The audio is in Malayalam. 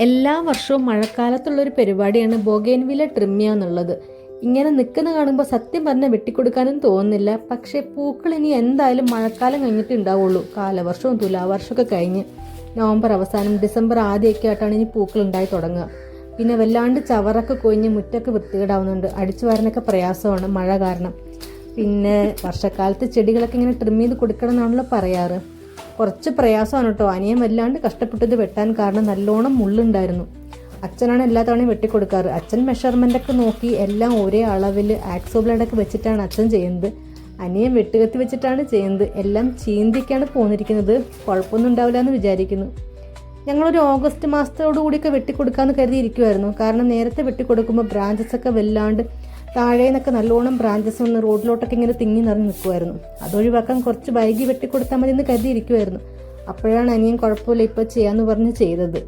എല്ലാ വർഷവും മഴക്കാലത്തുള്ളൊരു പരിപാടിയാണ് ബൊഗേൻവില ട്രിമ്മിയ എന്നുള്ളത്. ഇങ്ങനെ നിൽക്കുന്ന കാണുമ്പോൾ സത്യം പറഞ്ഞാൽ വെട്ടിക്കൊടുക്കാനും തോന്നുന്നില്ല. പക്ഷേ പൂക്കൾ ഇനി എന്തായാലും മഴക്കാലം കഴിഞ്ഞിട്ട് ഉണ്ടാവുള്ളൂ. കാലവർഷവും തുലാവർഷമൊക്കെ കഴിഞ്ഞ് നവംബർ അവസാനം ഡിസംബർ ആദ്യമൊക്കെ ആയിട്ടാണ് ഇനി പൂക്കൾ ഉണ്ടായി തുടങ്ങുക. പിന്നെ വല്ലാണ്ട് ചവറൊക്കെ കൊഴിഞ്ഞ് മുറ്റൊക്കെ വൃത്തികേടാവുന്നുണ്ട്. അടിച്ചു വരാനൊക്കെ പ്രയാസമാണ് മഴ കാരണം. പിന്നെ വർഷക്കാലത്ത് ചെടികളൊക്കെ ഇങ്ങനെ ട്രിം ചെയ്ത് കൊടുക്കണം എന്നാണല്ലോ പറയാറ്. കുറച്ച് പ്രയാസമാണ് കേട്ടോ. അനിയൻ വല്ലാണ്ട് കഷ്ടപ്പെട്ടത് വെട്ടാൻ കാരണം നല്ലോണം മുള്ളുണ്ടായിരുന്നു. അച്ഛനാണ് എല്ലാ തവണയും വെട്ടിക്കൊടുക്കാറ്. അച്ഛൻ മെഷർമെന്റ് ഒക്കെ നോക്കി എല്ലാം ഒരേ അളവിൽ ആക്സോ ബ്ലേഡൊക്കെ വെച്ചിട്ടാണ് അച്ഛൻ ചെയ്യുന്നത്. അനിയൻ വെട്ടുകത്തി വെച്ചിട്ടാണ് ചെയ്യുന്നത്. എല്ലാം ചീന്തിക്കാണ് പോന്നിരിക്കുന്നത്. കുഴപ്പമൊന്നും ഉണ്ടാവില്ല എന്ന് വിചാരിക്കുന്നു. ഞങ്ങളൊരു ഓഗസ്റ്റ് മാസത്തോടു കൂടിയൊക്കെ വെട്ടിക്കൊടുക്കാമെന്ന് കരുതിയിരിക്കുമായിരുന്നു കാരണം നേരത്തെ വെട്ടിക്കൊടുക്കുമ്പോൾ ബ്രാഞ്ചസ് ഒക്കെ വല്ലാണ്ട് താഴെ നിന്നൊക്കെ നല്ലോണം ബ്രാഞ്ചസ് ഒന്ന് റോഡിലോട്ടൊക്കെ ഇങ്ങനെ തിങ്ങി നിറഞ്ഞ് നിൽക്കുമായിരുന്നു അതൊഴിവാക്കാൻ കുറച്ച് വൈകി വെട്ടിക്കൊടുത്താൽ മതി എന്ന് കരുതിയിരിക്കുമായിരുന്നു അപ്പോഴാണ് അനിയൻ കുഴപ്പമില്ല ഇപ്പോൾ ചെയ്യാമെന്ന് പറഞ്ഞ് ചെയ്തത്.